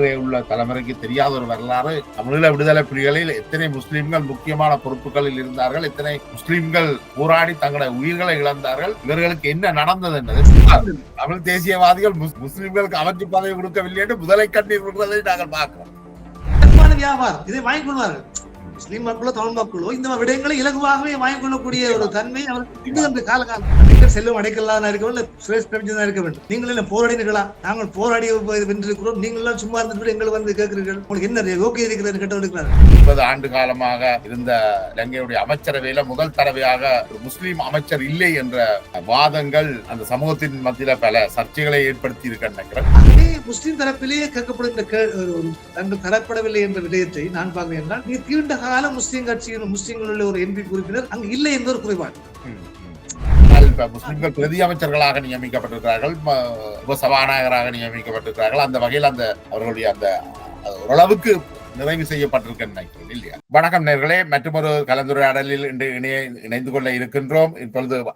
உள்ள தலைமுறைக்கு தெரியாத ஒரு வரலாறு. தமிழீழ விடுதலை புலிகளில் எத்தனை முஸ்லிம்கள் முக்கியமான பொறுப்புகளில் இருந்தார்கள் எத்தனை முஸ்லிம்கள் போராடி தங்களுடைய உயிர்களை இழந்தார்கள் இவர்களுக்கு என்ன நடந்தது என்பது. தமிழ் தேசியவாதிகள் முஸ்- முஸ்லிம்களுக்கு அமைச்சு பதவி கொடுக்கவில்லை என்று முதலை கண்ணீர் விடுறதை நாங்கள் பார்க்கிறோம். வியாபாரம். இதை வாங்கி கொள்வார்கள். முஸ்லிம் மக்களோ தமிழ் மக்களோ இந்த விடயங்களை இலகுவாகவே வாங்கிக் கொள்ளக்கூடிய ஒரு தன்மை அவருக்கு இது அந்த காலகாலம். நீங்கள் செல்வம் அடைக்கலான இருக்க வேண்டும் இல்ல சுரேஷ் பிரபஞ்சன் இருக்க வேண்டும். நீங்கள் என்ன போராடினீர்களா? நாங்கள் போராடி வென்றிருக்கிறோம். நீங்கள் எல்லாம் சும்மா இருந்துட்டு எங்களை வந்து கேட்கிறீர்கள். உங்களுக்கு என்ன யோகியம் இருக்கிறது கேட்டவர்களுக்கு முப்பது ஆண்டு காலமாக இருந்த இலங்கையுடைய அமைச்சரவையில முதல் தடவையாக ஒரு முஸ்லிம் அமைச்சர் இல்லை என்ற வாதங்கள் அந்த சமூகத்தின் மத்தியில பல சர்ச்சைகளை ஏற்படுத்தி இருக்க நினைக்கிறேன். முஸ்லீம் தரப்பிலேயே கேட்கப்படுகின்ற கே- ஒரு தங்கள் தரப்படவில்லை என்ற விடயத்தை நான் பார்க்கிறேன் என்றால் நீ தீண்ட கால முஸ்லீம் கட்சியின் முஸ்லிம்களில் ஒரு எம்பி உறுப்பினர் அங்கு இல்லை என்ற ஒரு குறைபாடு முஸ்லிம்கள் பிரதி அமைச்சர்களாக நியமிக்கப்பட்டிருக்கிறார்கள் உப சபாநாயகராக நியமிக்கப்பட்டிருக்கிறார்கள். அந்த வகையில் அந்த அவர்களுடைய அந்த ஓரளவுக்கு நிறைவு செய்யப்பட்டிருக்க நினைக்கிறேன் இல்லையா? வணக்கம் நேர்களே மற்றொரு கலந்துரையாடலில் இன்று இணைய இணைந்து கொள்ள இருக்கின்றோம். இப்பொழுது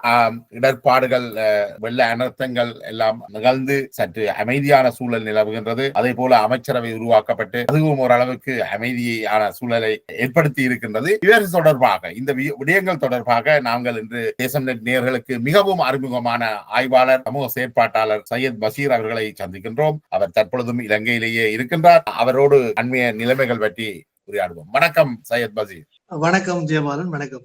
இடர்பாடுகள் வெள்ள அனர்த்தங்கள் எல்லாம் நிகழ்ந்து சற்று அமைதியான சூழல் நிலவுகின்றது. அதே போல அமைச்சரவை உருவாக்கப்பட்டு அதுவும் ஓரளவுக்கு அமைதியான சூழலை ஏற்படுத்தி இருக்கின்றது. இவர் தொடர்பாக இந்த வி- விடயங்கள் தொடர்பாக நாங்கள் இன்று தேசம் நெட் நேயர்களுக்கு மிகவும் அறிமுகமான ஆய்வாளர் சமூக செயற்பாட்டாளர் சையத் பஷீர் அவர்களை சந்திக்கின்றோம். அவர் தற்பொழுதும் இலங்கையிலேயே இருக்கின்றார். அவரோடு அண்மைய நிலைமைகள் பற்றி உரையாடுவோம். வணக்கம் சையத் பசீர். வணக்கம் ஜெயபாலன் வணக்கம்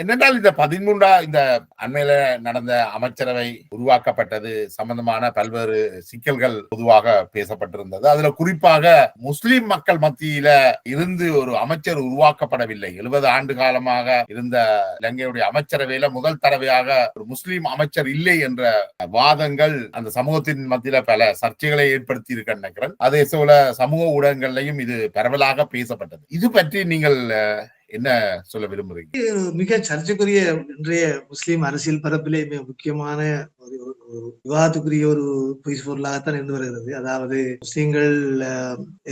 என்னென்றால் இந்த பதிமூன்றா இந்த அண்மையில நடந்த அமைச்சரவை உருவாக்கப்பட்டது சம்பந்தமான பல்வேறு சிக்கல்கள் பொதுவாக பேசப்பட்டிருந்தது. அதுல குறிப்பாக முஸ்லிம் மக்கள் மத்தியில இருந்து ஒரு அமைச்சர் உருவாக்கப்படவில்லை. எழுபது ஆண்டு காலமாக இருந்த இலங்கையுடைய அமைச்சரவையில முதல் தடவையாக ஒரு முஸ்லிம் அமைச்சர் இல்லை என்ற வாதங்கள் அந்த சமூகத்தின் மத்தியில பல சர்ச்சைகளை ஏற்படுத்தி இருக்க நினைக்கிறேன். அதே போல சமூக ஊடகங்கள்லையும் இது பரவலாக பேசப்பட்டது. இது பற்றி நீங்கள் என்ன சொல்ல விரும்புறீங்க? மிக சர்ச்சைக்குரிய இன்றைய முஸ்லீம் அரசியல் பரப்பிலே மிக முக்கியமான விவாதத்துக்குரிய ஒரு பொய் பொருளாகத்தான் இருந்து வருகிறது. அதாவது முஸ்லிம்கள்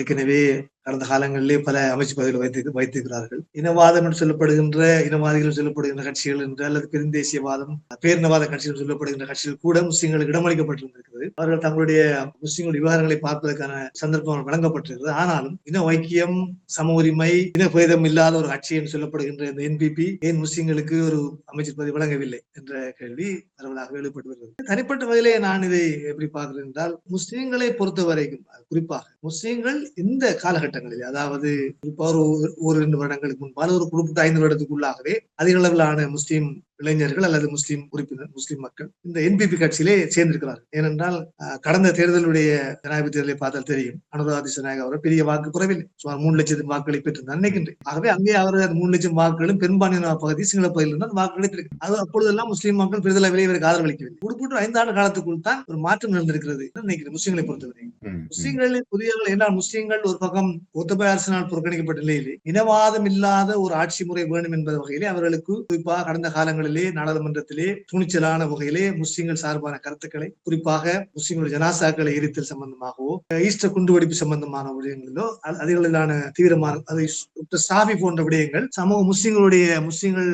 ஏற்கனவே கடந்த காலங்களிலே பல அமைச்சு பதவிகள் வைத்து வைத்திருக்கிறார்கள். இனவாதம் என்று சொல்லப்படுகின்ற இனவாதிகள் சொல்லப்படுகின்ற கட்சிகள் என்று அல்லது பெருந்தேசியவாதம் பேரினவாத கட்சிகள் சொல்லப்படுகின்ற கட்சிகள் கூட முஸ்லிம்களுக்கு இடமளிக்கப்பட்டிருந்திருக்கிறது. அவர்கள் தங்களுடைய முஸ்லிம்கள் விவகாரங்களை பார்ப்பதற்கான சந்தர்ப்பம் வழங்கப்பட்டிருக்கிறது. ஆனாலும் இன ஐக்கியம் சம உரிமை இனபேதம் இல்லாத ஒரு கட்சி என்று சொல்லப்படுகின்ற இந்த என்பிபி ஏன் முஸ்லிம்களுக்கு ஒரு அமைச்சர் பதவி வழங்கவில்லை? என்ற கேள்வி பரவலாக எழுப்பட்டு வருகிறது தனிப்பட்ட வகையிலே நான் இதை எப்படி பார்க்கிறேன் என்றால் முஸ்லிம்களை பொறுத்த வரைக்கும் குறிப்பாக முஸ்லிம்கள் இந்த காலகட்டங்களில் அதாவது குறிப்பாக ஒரு ஒரு ரெண்டு வருடங்களுக்கு முன்பால் ஒரு குறிப்பிட்ட ஐந்து வருடத்துக்குள்ளாகவே அதிக அளவிலான முஸ்லீம் இளைஞர்கள் அல்லது முஸ்லிம் உறுப்பினர் முஸ்லிம் மக்கள் இந்த என்பிபி கட்சியிலே சேர்ந்திருக்கிறார்கள். ஏனென்றால் கடந்த தேர்தலுடைய ஜனாதிபதி தேர்தலை பார்த்தால் தெரியும். அனுராதா திசநாயக் அவர் பெரிய வாக்கு குறைவில்லை. சுமார் மூணு லட்சம் வாக்குகளை பெற்றிருந்தார் நினைக்கின்றேன் ஆகவே அங்கே அவர் மூணு லட்சம் வாக்குகளும் பெரும்பான்மையான பகுதி சிங்கள பகுதியில் தான் வாக்கு கிடைத்திருக்கு. அது அப்பொழுதெல்லாம் முஸ்லீம் மக்கள் பெரிதள விலை இவருக்கு ஆதரவளிக்கவில்லை. குறிப்பிட்ட ஐந்தாண்டு காலத்துக்குள் தான் ஒரு மாற்றம் நடந்திருக்கிறது நினைக்கிறேன் முஸ்லிம்களை பொறுத்தவரை. முஸ்லிம்களில் புதியவர்கள் என்றால் முஸ்லிம்கள் ஒரு பக்கம் கோத்தபாய அரசினால் புறக்கணிக்கப்பட்ட நிலையிலே இனவாதம் இல்லாத ஒரு ஆட்சி முறை வேணும் என்பது வகையிலே அவர்களுக்கு குறிப்பாக கடந்த காலங்களிலே நாடாளுமன்றத்திலே துணிச்சலான வகையிலே முஸ்லிம்கள் சார்பான கருத்துக்களை குறிப்பாக முஸ்லிம்களுடைய ஜனாசாக்களை எரித்தல் சம்பந்தமாகவோ ஈஸ்டர் குண்டுவெடிப்பு சம்பந்தமான விடயங்களிலோ அதிகளிலான தீவிரமான அதை சாவி போன்ற விடயங்கள் சமூக முஸ்லிம்களுடைய முஸ்லிம்கள்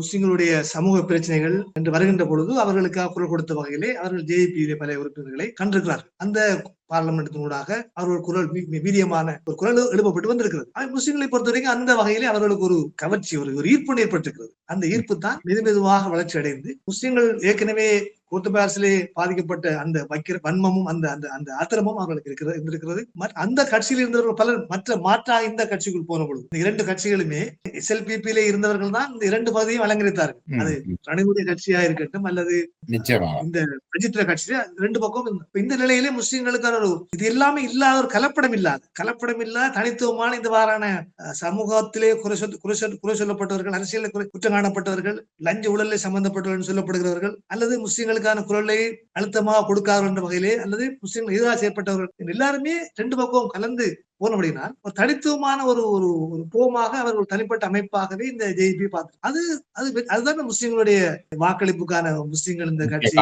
முஸ்லிம்களுடைய சமூக பிரச்சனைகள் என்று வருகின்ற பொழுது அவர்களுக்காக குரல் கொடுத்த வகையிலே அவர்கள் ஜேபி பல உறுப்பினர்களை கண்டிருக்கிறார்கள். அந்த பார்லமெண்டத்தினூடாக அவர்கள் குரல் வீ- வீரியமான ஒரு குரல் எழுப்பப்பட்டு வந்திருக்கிறது. ஆக முஸ்லிம்களை பொறுத்த வரைக்கும் அந்த வகையிலே அவர்களுக்கு ஒரு கவர்ச்சி ஒரு ஒரு ஈர்ப்பு ஏற்பட்டிருக்கிறது. அந்த ஈர்ப்பு தான் மெது மெதுவாக வளர்ச்சி அடைந்து முஸ்லிம்கள் ஏற்கனவே கோத்தபாய அரசிலே பாதிக்கப்பட்ட அந்த வைக்கிற வன்மமும் அந்த அந்த அந்த ஆத்திரமும் அவர்களுக்கு இருக்கிறது இருந்திருக்கிறது. மற்ற- அந்த கட்சியில் இருந்தவர்கள் பலர் மற்ற மாற்றாக இந்த கட்சிக்குள் போன பொழுது இந்த இரண்டு கட்சிகளுமே எஸ்எல்பிபியிலே இருந்தவர்கள் தான் இந்த இரண்டு பகுதியும் அலங்கரித்தார்கள். ம், அது ம். ரணிலுடைய கட்சியா இருக்கட்டும் அல்லது இந்த அஜித்ர கட்சியில ரெண்டு பக்கம் இந்த- நிலையிலே முஸ்லிம்களுக்கான ஒரு இது எல்லாமே இல்லாத ஒரு கலப்படம் இல்லாத கலப்படம் இல்லாத தனித்துவமான இந்த வாரான சமூகத்திலே குறை குறை சொல் குறை சொல்லப்பட்டவர்கள் அரசியலில் குறை குற்றம் காணப்பட்டவர்கள் லஞ்ச ஊழலில் சம்பந்தப்பட்டவர்கள் சொல்லப்படுகிறவர்கள் அல்லது முஸ்லிம்களுக்கான குரலை அழுத்தமாக கொடுக்காதவர்கள் என்ற வகையிலே அல்லது முஸ்லிம்கள் எதிராக செய்யப்பட்டவர்கள் என்று எல்லாருமே ரெண்டு பக்கம் கலந்து போனபடினால் ஒரு தனித்துவமான ஒரு ஒரு ஒரு போமாக அவர் ஒரு தனிப்பட்ட அமைப்பாகவே இந்த ஜேபி பார்த்து அது அது அதுதான் முஸ்லிம்களுடைய வாக்களிப்புக்கான முஸ்லிம்கள் இந்த கட்சி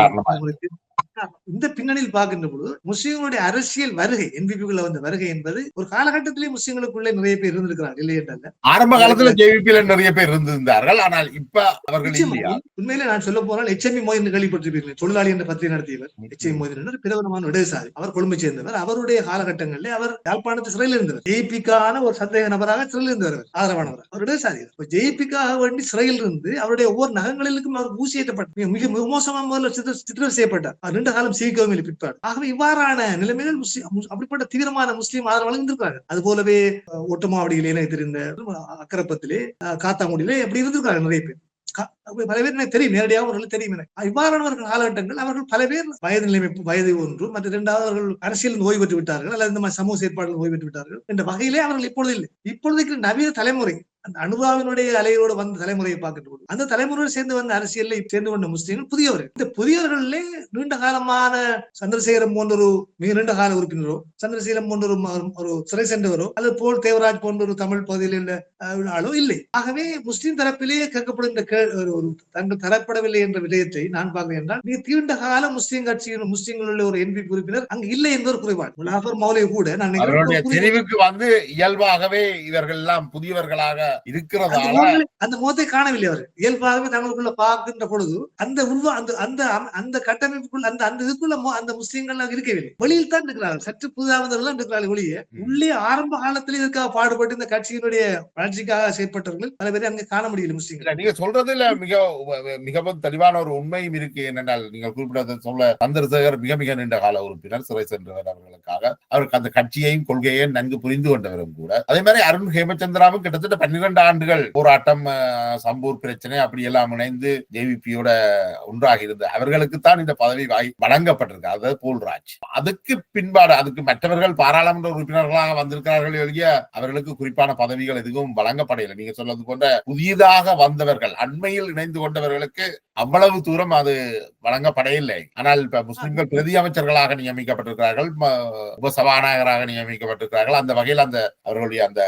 இந்த பின்னணியில் பார்க்கின்ற பொழுது முஸ்லிம்களுடைய அரசியல் வருகை என்பிபிக்குள்ள வந்த வருகை என்பது ஒரு காலகட்டத்திலே முஸ்லிம்களுக்குள்ளே நிறைய பேர் இருந்திருக்கிறார்கள் இல்லை என்றல்ல. ஆரம்ப காலத்துல ஜேவிபியில நிறைய பேர் இருந்திருந்தார்கள் ஆனால் இப்ப அவர்கள் உண்மையிலே நான் சொல்ல போனால் எச்எம்இ மோதின் கேள்விப்பட்டிருப்பீர்கள் தொழிலாளி என்ற பத்திரிகை நடத்தியவர் எச்எம்இ மோதின் என்று பிரபலமான இடதுசாரி அவர் கொழும்பை சேர்ந்தவர் அவருடைய காலகட்டங்களில் அவர் யாழ்ப்பாணத்து சிறையில் இருந்தவர். ஜெயிப்பிக்கான ஒரு சந்தேக நபராக சிறையில் இருந்தவர் ஆதரவானவர். அவர் இடதுசாரி இப்ப ஜெயிப்பிக்காக வேண்டி சிறையில் இருந்து அவருடைய ஒவ்வொரு நகங்களிலும் அவர் ஊசியேற்றப்பட்டார். மிக மிக மோசமான முறையில் சித்திர- சித்திரம் செய்யப்பட்டார். நீண்ட காலம் சீக்கிரமே இல்லை பிற்பாடு. ஆகவே இவ்வாறான நிலைமைகள் முஸ்லீம் அப்படிப்பட்ட தீவிரமான முஸ்லீம் ஆதரவு இருந்திருக்காங்க அது போலவே அஹ், ஒட்டமாவடியிலே எனக்கு தெரிந்த அக்கரப்பத்திலே காத்தாங்குடியிலே அப்படி இருந்திருக்காங்க நிறைய பேர். பல பேர் எனக்கு தெரியும் நேரடியாக அவர்களுக்கு தெரியும் எனக்கு. இவ்வாறானவர்கள் காலகட்டங்கள் அவர்கள் பல பேர் வயது நிலைமை வயது ஒன்று மற்ற இரண்டாவது அவர்கள் அரசியல் ஓய்வு பெற்று விட்டார்கள் அல்லது இந்த மாதிரி சமூக செயற்பாடுகள் ஓய்வு பெற்று விட்டார்கள் என்ற வகையிலே அவர்கள் இப்பொழுது இல்லை. இப்பொழுதைக்கு நவீன தலைமுறை அந்த அனுபாவினுடைய அலையோடு வந்த தலைமுறையை பார்க்கின்ற போது அந்த தலைமுறையோடு சேர்ந்து வந்த அரசியலில் சேர்ந்து கொண்ட முஸ்லீம்கள் புதியவர்கள். இந்த புதியவர்களிலே நீண்ட காலமான சந்திரசேகரம் போன்ற ஒரு மிக நீண்ட கால உறுப்பினரோ சந்திரசேகரம் போன்ற ஒரு ஒரு சிறை சென்றவரோ அல்லது போல் தேவராஜ் போன்ற ஒரு தமிழ் பகுதியில் உள்ள ஆளோ இல்லை. ஆகவே முஸ்லீம் தரப்பிலேயே கேட்கப்படுகின்ற கே- ஒரு- ஒரு தங்கள் தரப்படவில்லை என்ற விடயத்தை நான் பார்க்கிறேன் என்றால் மிக தீண்ட கால முஸ்லீம் கட்சியின் முஸ்லீம்களுள்ள ஒரு என்பி உறுப்பினர் அங்கு இல்லை என்ற ஒரு குறைபாடு. முலாஃபர் மௌலிய கூட நான் தெரிவுக்கு வந்து இயல்பாகவே இவர்கள் எல்லாம் புதியவர்களாக முகங்களை- அந்த முகத்தை காணவில்லை அவர். இயல்பாகவே தங்களுக்குள்ள பார்க்கின்ற பொழுது அந்த உருவ அந்த அந்த அந்த கட்டமைப்புக்குள்ள அந்த அந்த இதுக்குள்ள அந்த முஸ்லீம்கள் இருக்கவில்லை. வெளியில் தான் இருக்கிறார்கள். சற்று புதிதாவதெல்லாம் இருக்கிறார்கள் ஒழிய ம். உள்ளே ஆரம்ப காலத்தில் இதுக்காக பாடுபட்டு இந்த கட்சியினுடைய வளர்ச்சிக்காக செயற்பட்டவர்கள் பல பேரை அங்கே காண முடியல முஸ்லீம்கள். நீங்க சொல்றதுல மிக மிகவும் தெளிவான ஒரு உண்மையும் இருக்கு என்னென்னால் நீங்கள் குறிப்பிட்டதை சொல்ல சந்திரசேகர் மிக மிக நீண்ட கால உறுப்பினர் சிறை சென்றவர் அவர்களுக்காக. அவருக்கு அந்த கட்சியையும் கொள்கையையும் நன்கு புரிந்து கொண்டவரும் கூட. அதே மாதிரி அருண் ஹேமச்சந்திராவும் கிட்டத்தட்ட பன்னிரண்டு ஆண்டுகள் போராட்டம் சம்பூர் பிரச்சனை அப்படி எல்லாம் இணைந்து ஜேவிபியோட ஒன்றாக இருந்த அவர்களுக்கு தான் இந்த பதவி வாய் வழங்கப்பட்டிருக்கு. அதாவது போல்ராஜ் அதுக்கு பின்பாடு அதுக்கு மற்றவர்கள் பாராளுமன்ற உறுப்பினர்களாக வந்திருக்கிறார்கள் ஒழிய அவர்களுக்கு குறிப்பான பதவிகள் எதுவும் வழங்கப்படவில்லை. நீங்க சொல்வது போன்ற புதியதாக வந்தவர்கள் அண்மையில் இணைந்து கொண்டவர்களுக்கு அவ்வளவு தூரம் அது வழங்கப்படவில்லை. ஆனால் இப்ப முஸ்லிம்கள் பிரதி அமைச்சர்களாக நியமிக்கப்பட்டிருக்கிறார்கள் உப சபாநாயகராக நியமிக்கப்பட்டிருக்கிறார்கள். அந்த வகையில் அந்த அவர்களுடைய அந்த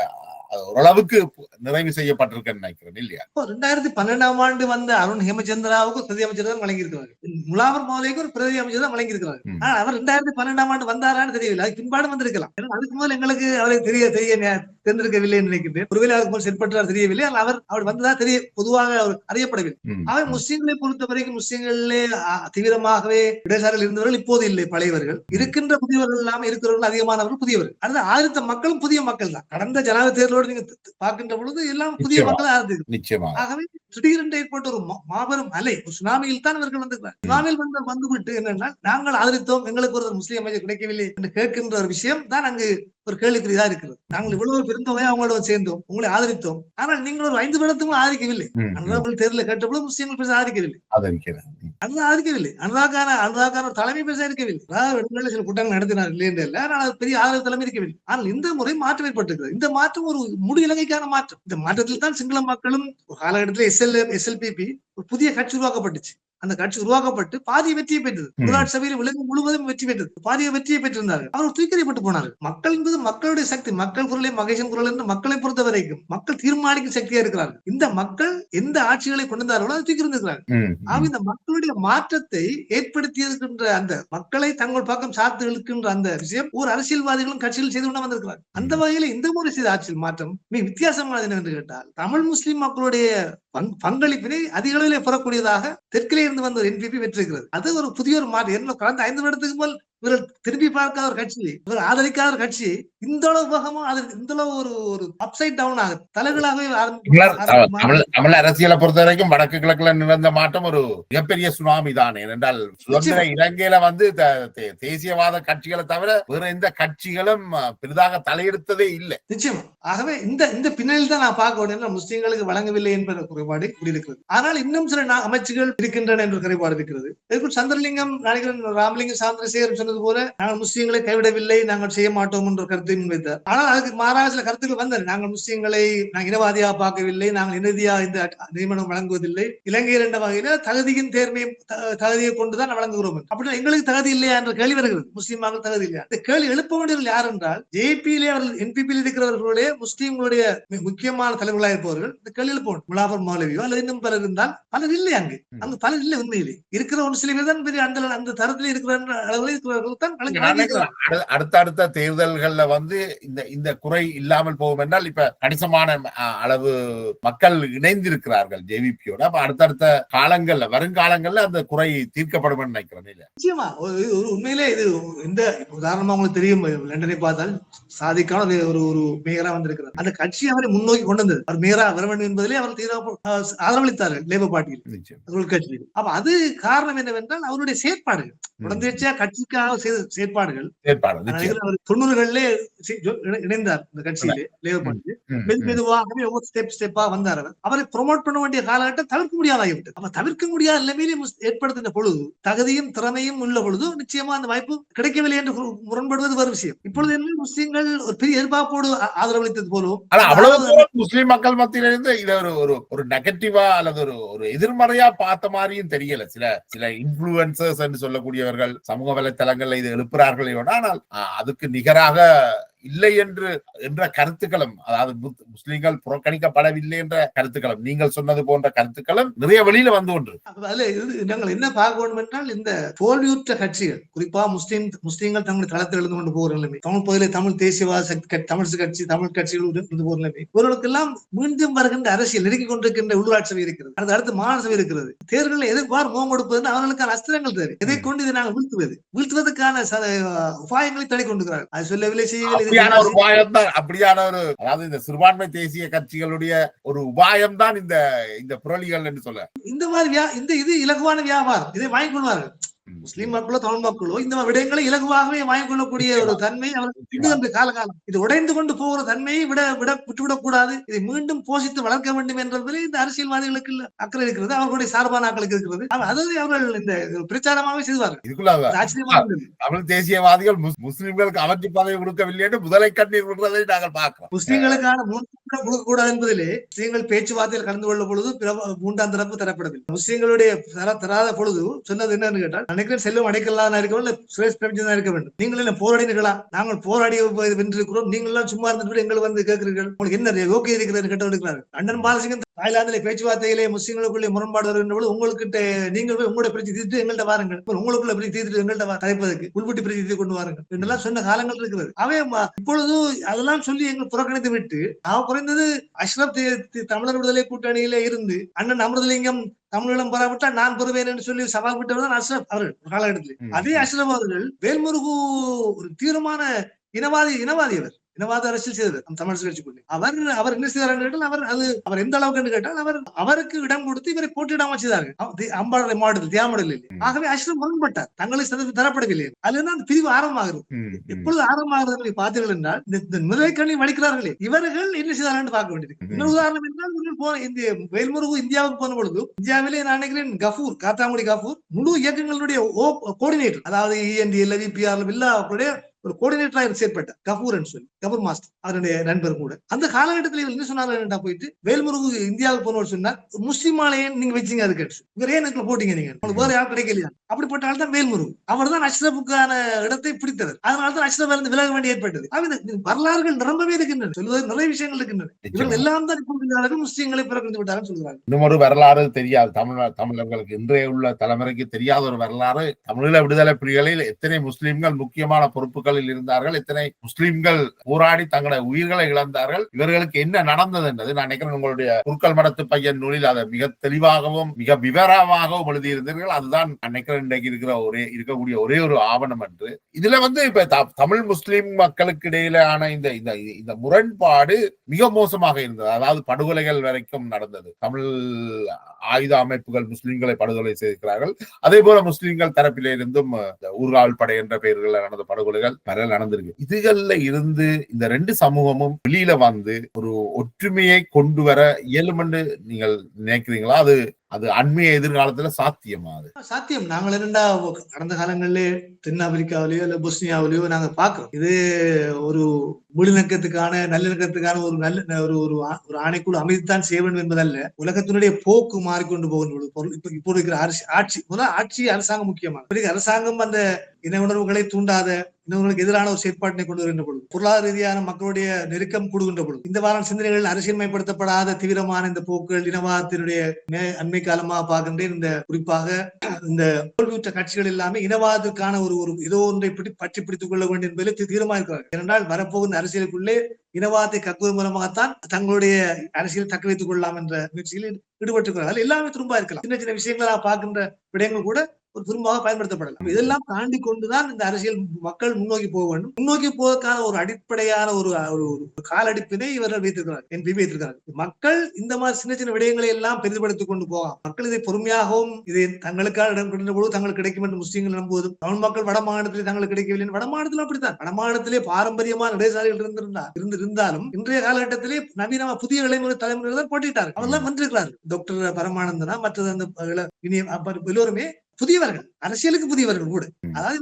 ஓரளவுக்கு நிறைவு செய்யப்பட்டிருக்குன்னு நினைக்கிறேன் இல்லையா? ரெண்டாயிரத்தி பன்னெண்டாம் ஆண்டு வந்த அருண் ஹேமச்சந்திராவுக்கு பிரதி அமைச்சர் தான் வழங்கியிருக்கிறார்கள் முலாவர் மோலைக்கு ஒரு பிரதி அமைச்சர் தான் வழங்கியிருக்கிறார்கள். ம். ஆனா அவர் ரெண்டாயிரத்தி பன்னெண்டாம் ஆண்டு வந்தாரான்னு தெரியவில்லை. அது பின்பாடு வந்திருக்கலாம். ஏன்னா அதுக்கு முதல் எங்களுக்கு அவரை தெரிய தெரிய என்று நினைக்கின்றேன். ஒருவேளை அதுக்கு முதல் செயற்பட்டார் தெரியவில்லை. ஆனால் அவர் அவர் வந்ததா தெரிய பொதுவாக அவர் அறியப்படவில்லை. ம். அவை முஸ்லீம்களை பொறுத்த வரைக்கும் முஸ்லீம்களிலே தீவிரமாகவே இடசாரில் இருந்தவர்கள் இப்போது இல்லை பழையவர்கள். இருக்கின்ற புதியவர்கள் இல்லாம இருக்கிறவர்கள் அதிகமானவர்கள் புதியவர்கள். அடுத்த ஆதித்த மக்களும் புதிய மக்கள் தான் கடந்த ஜனாதிபதி தேர்தலோடு நீங்க பார்க்கின்ற பொழுது எல்லாம் புதிய நிச்சயமா. மக்கள் ஆரம்பித்து நிச்சயமாக ஆகவே திடீரென்று ஏற்பட்ட ஒரு மாபெரும் அலை ஒரு சுனாமியில் தான் இவர்கள் வந்திருக்கிறார் சுனாமியில் வந்து வந்துவிட்டு என்னன்னா நாங்கள் ஆதரித்தோம் எங்களுக்கு ஒரு முஸ்லீம் அமைச்சர் கிடைக்கவில்லை என்று கேட்கின்ற ஒரு விஷயம் தான் அங்கு ஒரு கேள்விக்குறியா இருக்கிறது. நாங்கள் இவ்வளவு பெருந்தொகையா அவங்களோட சேர்ந்தோம் உங்களை ஆதரித்தோம். ஆனால் நீங்கள் ஒரு ஐந்து வருடத்துக்கும் ஆதரிக்கவில்லை. தேர்தலில் கேட்டபோது முஸ்லீம்கள் ஆதரிக்கவில்லை. அது இருக்கவில்லை. அது ஆதரிக்கவில்லை தலைமை பேச இருக்கவில்லை. அதாவது நாள் சில கூட்டங்கள் நடத்தினார் இல்லை என்று இல்லை. ஆனால் அது பெரிய ஆதரவு தலைமை இருக்கவில்லை. ஆனால் இந்த முறை மாற்றம் ஏற்பட்டிருக்கிறது. இந்த மாற்றம் ஒரு முழு இலங்கைக்கான மாற்றம். இந்த மாற்றத்தில் தான் சிங்கள மக்களும் ஒரு காலகட்டத்தில் எஸ்எல் எஸ்எல்பிபி ஒரு புதிய கட்சி உருவாக்கப்பட்டுச்சு. அந்த கட்சி உருவாக்கப்பட்டு பாதிய வெற்றியை பெற்றது. உள்ளாட்சி சபையில் உலகம் முழுவதும் வெற்றி பெற்றது. பாதிய வெற்றியை பெற்றிருந்தார்கள். அவர் தூக்கறிப்பட்டு போனார்கள். மக்கள் என்பது மக்களுடைய சக்தி. மக்கள் குரலே மகேசன் குரல் என்று மக்களை பொறுத்த வரைக்கும் மக்கள் தீர்மானிக்கும் சக்தியா இருக்கிறார்கள். இந்த மக்கள் எந்த ஆட்சிகளை கொண்டு வந்தார்களோ அதை தூக்கி இருந்திருக்கிறார்கள் ஆக. இந்த மக்களுடைய மாற்றத்தை ஏற்படுத்தியிருக்கின்ற அந்த மக்களை தங்கள் பக்கம் சார்ந்து இழுக்கின்ற அந்த விஷயம் ஒரு அரசியல்வாதிகளும் கட்சிகள் செய்து கொண்டு வந்திருக்கிறார் அந்த வகையில இந்த முறை செய்த ஆட்சியில் மாற்றம் மிக வித்தியாசமானது என்னவென்று கேட்டால் தமிழ் முஸ்லிம் மக்களுடைய பங்களிப்பினை அதிக அளவிலே பெறக்கூடியதாக தெற்கிலே இருந்து வந்த ஒரு என்பிபி வெற்றிருக்கிறது அது ஒரு புதிய ஒரு மாற்றம் ஏற்கனவே கடந்த ஐந்து வருடத்துக்கு மேல் இவர்கள் திரும்பி பார்க்காத ஒரு கட்சி இவர் ஆதரிக்காத ஒரு கட்சி இந்த அளவு வேகமா அது இந்த அளவு ஒரு ஒரு அப்சைட் டவுன் ஆகுது. தலைகளாகவே தமிழ் அரசியலை பொறுத்த வரைக்கும் வடக்கு கிழக்குல நிகழ்ந்த மாற்றம் ஒரு மிகப்பெரிய சுனாமி தான். ஏனென்றால் சுதந்திர. இலங்கையில வந்து தேசியவாத கட்சிகளை தவிர வேற எந்த கட்சிகளும் பெரிதாக தலையெடுத்ததே இல்லை. நிச்சயமா. ஆகவே இந்த இந்த பின்னணியில் தான் நான் பார்க்க வேண்டும் முஸ்லிம்களுக்கு வழங்கவில்லை என்ற குறைபாடு இருக்கிறது ஆனால் இன்னும் சில அமைச்சுகள் இருக்கின்றன என்ற குறைபாடு இருக்கிறது. இதற்கு சந்திரலிங்கம் நினைக்கிறேன் ராமலிங்கம் சாந்திரசேகர் சொன்னது போல நாங்கள் முஸ்லீம்களை கைவிடவில்லை நாங்கள் செய்ய மாட்டோம் என்ற கருத்தை முன்வைத்தார். ஆனால் அதுக்கு மாறாக சில கருத்துக்கள் வந்தன. நாங்கள் முஸ்லீம்களை நாங்கள் இனவாதியாக பார்க்கவில்லை நாங்கள் இறுதியா இந்த நியமனம் வழங்குவதில்லை. இலங்கையில் என்ற வகையில தகுதியின் தேர்மையும் தகுதியை கொண்டுதான் வழங்குகிறோம். அப்படின்னா எங்களுக்கு தகுதி இல்லையா என்ற கேள்வி வருகிறது. முஸ்லீம் மக்கள் தகுதி இல்லையா? இந்த கேள்வி எழுப்ப வேண்டியவர்கள் யார் என்றால் ஜேபியிலே அவர்கள் என்பிபியில் இருக்கிறவர்களே முஸ்லீம்களுடைய முக்கியமான தலைவர்களாக இருப்பவர்கள் இந்த கேள்வி எழுப்ப முலாபர் மௌலவியோ அல்லது இன்னும் பலர் இருந்தால் பலர் இல்லை அங்கு. அங்கு பலர் இல்லை உண்மையிலே. இருக்கிற ஒரு சில பேர் தான் பெரிய அந்த அந்த தரத்தில் இருக்கிற அளவில் இருக்கிறவர்கள் தான் அடுத்தடுத்த தேர்தல்கள்ல வந்து இந்த இந்த குறை இல்லாமல் போகும் என்றால் இப்ப கணிசமான அளவு மக்கள் இணைந்திருக்கிறார்கள் ஜேவிபியோட. அப்ப அடுத்தடுத்த காலங்கள்ல வருங்காலங்கள்ல அந்த குறை தீர்க்கப்படும் நினைக்கிறேன் இல்ல நிச்சயமா. உண்மையிலே இது இந்த உதாரணமா உங்களுக்கு தெரியும் லண்டனை பார்த்தால். சாதிக்கான ஒரு- ஒரு மேயரா வந்திருக்கிறார். அந்த கட்சி அவரை முன்னோக்கி கொண்டு வந்தது. அவர் மேயரா வர வேண்டும் என்பதிலே அவர் தீவிர ஆதரவளித்தார்கள் லேபர் பார்ட்டியில். நிச்சயம். அவர்கள் கட்சியில். அப்ப அது காரணம் என்னவென்றால் அவருடைய செயற்பாடுகள். தொடர்ச்சியா கட்சிக்காக செய்த செயற்பாடுகள். அவர் தொண்ணூறுகளிலே இணைந்தார் இந்த கட்சியிலே லேபர் பார்ட்டியில். ம், மெது. மெதுவாகவே ஒவ்வொரு ஸ்டெப் ஸ்டெப்பா வந்தார் அவர். அவரை ப்ரொமோட் பண்ண வேண்டிய காலகட்டம் தவிர்க்க முடியாதாகிவிட்டது. அப்ப தவிர்க்க முடியாத நிலைமையிலே ஏற்படுத்தின பொழுது தகுதியும் திறமையும் உள்ள பொழுது நிச்சயமா அந்த வாய்ப்பு கிடைக்கவில்லை என்று முரண்படுவது ஒரு விஷயம். இப்பொழுது என்ன முஸ்லீம்கள் ஒரு பெரிய எதிர்பார்ப்போடு ஆ- ஆதரவளித்தது போலும் அவ்வளவு முஸ்லிம் மக்கள் மத்தியில இருந்து இத ஒரு ஒரு ஒரு நெகட்டிவா அல்லது ஒரு ஒரு எதிர்மறையா பார்த்த மாதிரியும் தெரியல. சில சில இன்ஃபுளுசர்ஸ் என்று சொல்லக்கூடியவர்கள் சமூக வலைத்தளங்கள்ல இது எழுப்புறார்களே ஆனால் அதுக்கு நிகராக இல்லை என்று என்ற கருத்துக்களும் அதாவது முஸ்லீம்கள் முஸ்லிம்கள் புறக்கணிக்கப்படவில்லை என்ற கருத்துக்களும் நீங்கள் சொன்னது போன்ற கருத்துக்களும் நிறைய வெளியில வந்து ஒன்று அதுல நாங்கள் என்ன பார்க்க வேண்டும் என்றால் இந்த தோல்வியுற்ற கட்சிகள் குறிப்பா முஸ்லீம் முஸ்லீம்கள் தங்களுடைய தளத்தில் எழுந்து கொண்டு போகிற நிலைமை தமிழ் பகுதியில் தமிழ் தேசியவாத சக்தி தமிழ் கட்சி தமிழ் கட்சிகள் இருந்து போகிற நிலைமை இவர்களுக்கெல்லாம் மீண்டும் வருகின்ற அரசியல் நெருங்கிக் கொண்டிருக்கின்ற உள்ளாட்சி சபை இருக்கிறது. அடுத்து அடுத்து மாநில சபை இருக்கிறது. தேர்தலில் எதிர்பார் முகம் கொடுப்பது அவர்களுக்கான அஸ்திரங்கள் தேவை. எதை கொண்டு இதை நாங்கள் வீழ்த்துவது. வீழ்த்துவதற்கான உபாயங்களை தடை கொண்டுகிறார்கள் அது சொல்லவில்லை செய்யவில்லை அப்படியான ஒரு. உபாயம் தான். அப்படியான ஒரு அதாவது இந்த சிறுபான்மை தேசிய கட்சிகளுடைய ஒரு உபாயம் தான் இந்த இந்த புரளிகள் என்று சொல்ல. இந்த மாதிரி வியா- இந்த இது இலகுவான வியாபாரம். இதை வாங்கிக் கொள்வார்கள். முஸ்லிம் மக்களோ தமிழ் மக்களோ இந்த விடயங்களை இலகுவாகவே வாங்கிக் கொள்ளக்கூடிய ஒரு தன்மை என்று காலகாலம். இது உடைந்து கொண்டு போகிற தன்மையை விட விட விட்டுவிடக் கூடாது இதை மீண்டும் போஷித்து வளர்க்க வேண்டும் என்பதில் இந்த அரசியல்வாதிகளுக்கு இல்ல. அக்கறை இருக்கிறது அவர்களுடைய சார்பான ஆக்களுக்கு இருக்கிறது அதை அவர்கள் இந்த பிரச்சாரமாகவே செய்வார்கள். தேசியவாதிகள் முஸ்- முஸ்லிம்களுக்கு அமைச்சு பதவி கொடுக்கவில்லை என்று முதலை கண்ணீர் விடுறதை நாங்கள் பார்க்கிறோம். முஸ்லிம்களுக்கான கொடுக்கக்கூடாது என்பதிலே முஸ்லீம்கள் பேச்சுவார்த்தையில் கலந்து கொள்ள பொழுது மூன்றாம் தரப்பு தரப்படவில்லை. முஸ்லீம்களுடைய தர தராத பொழுது சொன்னது என்னன்னு கேட்டால் நினைக்கிறேன் செல்வம் அடைக்கலாம் இருக்க வேண்டும் சுரேஷ் பிரபஞ்சன் இருக்க வேண்டும். நீங்கள் என்ன போராடினீர்களா? நாங்கள் போராடி வென்றிருக்கிறோம். நீங்கள் எல்லாம் சும்மா இருந்துட்டு எங்களை வந்து கேட்கிறீர்கள். உங்களுக்கு என்ன யோக்கியம் இருக்கிறது கேட்டு இருக்கிறார் அண்ணன் பாலசிங்கம் தாய்லாந்திலே பேச்சுவார்த்தையிலே முஸ்லீம்களுக்குள்ளே முரண்பாடு வருகின்ற பொழுது உங்களுக்கு நீங்கள் போய் உங்களுடைய பிரச்சனை தீர்த்து எங்கள்கிட்ட வாருங்கள். அப்புறம் உங்களுக்குள்ள பிரச்சனை தீர்த்து எங்கள்கிட்ட வா- கதைப்பதற்கு உள்பட்டி பிரச்சனை தீர்த்து கொண்டு வாருங்கள். என்றெல்லாம் சொன்ன காலங்கள் இருக்கிறது. அவை இப்பொழுது அதெல்லாம் சொல்லி எங்கள் புறக்கணித்து விட்டு நான் குறைந்தது அஷ்ரப் தமிழர் விடுதலை கூட்டணியிலே இருந்து அண்ணன் அமிர்தலிங்கம் தமிழீழம் பெறாவிட்டால் நான் பெறுவேன் என்று சொல்லி சவால் விட்டவர் தான் அஷ்ரப் அவர்கள் ஒரு காலகட்டத்தில். அதே அஷ்ரப் அவர்கள் வேல்முருகு ஒரு தீவிரமான இனவாதி இனவாதி அவர் இனவாத அரசியல் செய்தவர் நம் தமிழ் கட்சிக்குள்ளே அவர் அவர் என்ன செய்தார் கேட்டால் அவர் அது அவர் எந்த அளவுக்கு என்று கேட்டால் அவர் அவருக்கு இடம் கொடுத்து இவரை போட்டியிடாமல் செய்தார்கள். அம்பாளை மாவட்டத்தில் தியாமடலில். ஆகவே அஷ்ரப் முரண்பட்டார். தங்களுக்கு சதவீதம் தரப்படவில்லை அதுல பிரிவு ஆரம்பமாகிறது. எப்பொழுது ஆரம்பமாகிறது பார்த்தீர்கள் என்றால் இந்த- முதலைக்கண்ணி வலிக்கிறார்களே இவர்கள் என்ன செய்தார்கள் என்று பார்க்க வேண்டியது. இன்னொரு உதாரணம் என்றால் போன இந்த வேல்முருகு இந்தியாவுக்கு போன பொழுது இந்தியாவிலே நான் நினைக்கிறேன் கஃபூர் காத்தாங்குடி கஃபூர் முழு இயக்கங்களுடைய கோஆர்டினேட்டர் அதாவது E இஎன்டிஎல் விபிஆர் எல்லாருடைய ஒரு கோஆர்டினேட்டராக செயற்பட்டார் கபூர் சொல்லி. கபூர் மாஸ்டர் அவருடைய நண்பர் கூட. அந்த காலகட்டத்தில் இவர் என்ன என்றா போயிட்டு வேல்முருகு இந்தியாவுக்கு போனவர் சொன்னார் முஸ்லிம் ஆலையை நீங்க வச்சீங்க அது கேட்டு. இவர் ஏன் போட்டீங்க நீங்க. உங்களுக்கு வேற யாரும் கிடைக்கலையா? அப்படிப்பட்ட ஆள் தான் வேல்முருகு. அவர் தான் அஷ்ரஃபுக்கான இடத்தை பிடித்தவர். அதனால தான் அஷ்ரஃப் இருந்து விலக வேண்டி ஏற்பட்டது வரலாறுகள் நிரம்பவே இருக்கின்றன. சொல்வது நிறைய விஷயங்கள் இருக்கின்றன. இவர்கள் எல்லாம் தான் இப்பொழுது முஸ்லிம்களை பிறகு விட்டார்கள் சொல்கிறார்கள். இன்னும் ஒரு வரலாறு தெரியாது. தமிழ் தமிழர்களுக்கு இன்றைய உள்ள தலைமுறைக்கு தெரியாத ஒரு வரலாறு. தமிழீழ விடுதலை புலிகளில் எத்தனை முஸ்லிம்கள் முக்கியமான பொறுப்புகளில் இருந்தார்கள் எத்தனை முஸ்லிம்கள் போராடி தங்களுடைய உயிர்களை இழந்தார்கள். இவர்களுக்கு என்ன நடந்தது என்றது நான் நினைக்கிறேன். உங்களுடைய குருக்கள் மடத்து பையன் நூலில் அதை மிக தெளிவாகவும் மிக விவரமாகவும் எழுதியிருந்தீர்கள். அதுதான் நான் நினைக்கிறேன் இன்றைக்கு இருக்கிற ஒரே இருக்கக்கூடிய ஒரே ஒரு ஆவணம் என்று. இதுல வந்து இப்ப த- தமிழ் முஸ்லிம் மக்களுக்கு இடையிலான இந்த இந்த இந்த முரண்பாடு மிக மோசமாக இருந்தது. அதாவது படுகொலைகள் வரைக்கும் நடந்தது. தமிழ் ஆயுத அமைப்புகள் முஸ்லிம்களை படுகொலை செய்திருக்கிறார்கள் அதே போல முஸ்லிம்கள் தரப்பிலே இருந்தும் ஊர்காவல் படை என்ற பெயர்களில் நடந்த படுகொலைகள் பல நடந்திருக்கு. இதுகள்ல இருந்து இந்த ரெண்டு சமூகமும் வெளியில வந்து ஒரு ஒற்றுமையை கொண்டு வர இயலுமென்று நீங்கள் நினைக்கிறீங்களா? அது அது அண்மைய எதிர்காலத்துல சாத்தியமா அது சாத்தியம். நாங்கள் என்னடா கடந்த காலங்களிலே தென்னாப்பிரிக்காவிலேயோ இல்ல பொஸ்னியாவிலேயோ நாங்க பாக்குறோம் இது ஒரு முழுநக்கத்துக்கான நல்லிணக்கத்துக்கான ஒரு நல்ல ஒரு ஒரு ஒரு ஆணைக்குழு அமைதித்தான் செய்ய வேண்டும் என்பதல்ல. உலகத்தினுடைய போக்கு மாறிக்கொண்டு போகின்ற பொருள். இப்ப இப்போ இருக்கிற அரசு ஆட்சி முதல் ஆட்சி அரசாங்கம் முக்கியமான அரசாங்கம் அந்த இன உணர்வுகளை தூண்டாத இனவர்களுக்கு எதிரான ஒரு செயற்பாட்டினை கொண்டு வருகின்ற பொழுது பொருளாதார ரீதியான மக்களுடைய நெருக்கம் கூடுகின்ற பொழுது இந்த வாரம் சிந்தனைகள் அரசியல்மயப்படுத்தப்படாத தீவிரமான இந்த போக்குகள் இனவாதத்தினுடைய மே- அண்மை காலமாக பார்க்கின்றேன் இந்த குறிப்பாக இந்த தோல்வியுற்ற கட்சிகள் எல்லாமே இனவாதத்துக்கான ஒரு ஒரு ஏதோ ஒன்றை பிடி பற்றி பிடித்துக் கொள்ள வேண்டும் என்பதில் தீ- தீவிரமா ஏனென்றால் வரப்போகும் அரசியலுக்குள்ளே இனவாதத்தை கக்குவதன் மூலமாகத்தான் தங்களுடைய அரசியல் தக்க வைத்துக் கொள்ளலாம் என்ற முயற்சியில் ஈடுபட்டிருக்கிறார்கள். எல்லாமே திரும்ப இருக்கலாம். சின்ன சின்ன விஷயங்களா பார்க்கின்ற விடயங்கள் கூட ஒரு துரும்பாக பயன்படுத்தப்படலாம். இதெல்லாம் தாண்டி கொண்டுதான் இந்த அரசியல் மக்கள் முன்னோக்கி போக வேண்டும். முன்னோக்கி போவதற்கான ஒரு அடிப்படையான ஒரு ஒரு காலடிப்பினை இவர்கள் வைத்திருக்கிறார் என்பி வைத்திருக்கிறார். மக்கள் இந்த மாதிரி சின்ன சின்ன விடயங்களை எல்லாம் பெரிதுபடுத்திக் கொண்டு போகலாம். மக்கள் இதை பொறுமையாகவும் இதை தங்களுக்காக இடம் கொடுக்கின்ற பொழுது தங்களுக்கு கிடைக்கும் என்று முஸ்லீம்கள் நம்புவதும் தமிழ் மக்கள் வட மாநிலத்திலே தங்களுக்கு கிடைக்கவில்லை வட மாநிலத்திலும் அப்படித்தான். வட மாநிலத்திலே பாரம்பரியமான இடைசாலைகள் இருந்திருந்தா இருந்து இருந்தாலும் இன்றைய காலகட்டத்திலே நவீன புதிய இளைமுறை தலைமுறைகள் தான் போட்டிட்டார்கள் அவர்கள் வந்திருக்கிறார்கள். டாக்டர் பரமானந்தனா மற்றது அந்த இனி எல்லோருமே புதியவர்கள் அரசியலுக்கு புதியவர்கள் கூட. அதாவது